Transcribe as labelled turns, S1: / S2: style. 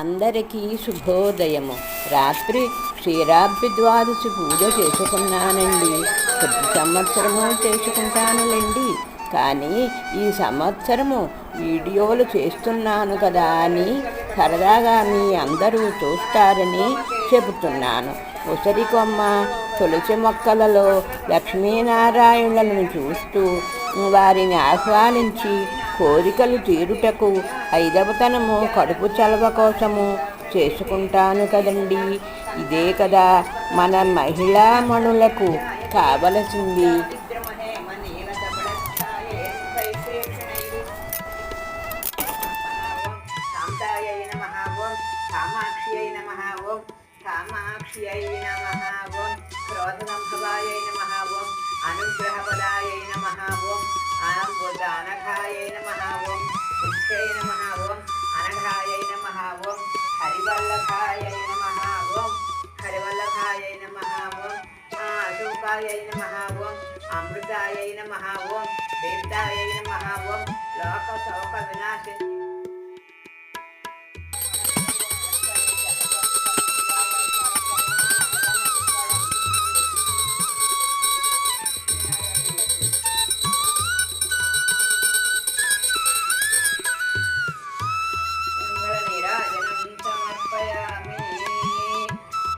S1: అందరికీ శుభోదయము. రాత్రి క్షీరాబ్ది ద్వాదశి పూజ చేసుకున్నానండి. ప్రతి సంవత్సరము చేసుకుంటానులేండి. కానీ ఈ సంవత్సరము వీడియోలు చేస్తున్నాను కదా అని సరదాగా మీ అందరూ చూస్తారని చెబుతున్నాను. ఉసరికొమ్మ తులసి మొక్కలలో లక్ష్మీనారాయణులను చూస్తూ వారిని ఆహ్వానించి కోరికలు తీరుటకు ఐదవతనము కడుపు చలవ కోసము చేసుకుంటాను కదండి. ఇదే కదా మన మహిళామణులకు కావలసింది.
S2: శాంతాయై నమః ఓం కామాక్ష్యై నమః ఓం కామాక్ష్యై ఆనంబుదానఘాయై నమః ఓం బుద్ధై నమః ఓం అనఘాయై నమః ఓం హరివల్లభాయై నమః ఓం హరివల్లభాయై నమః ఓం అశోకాయై నమః ఓం అమృతాయై ఓం దేవతాయై ఓం లోక శోక వినాశి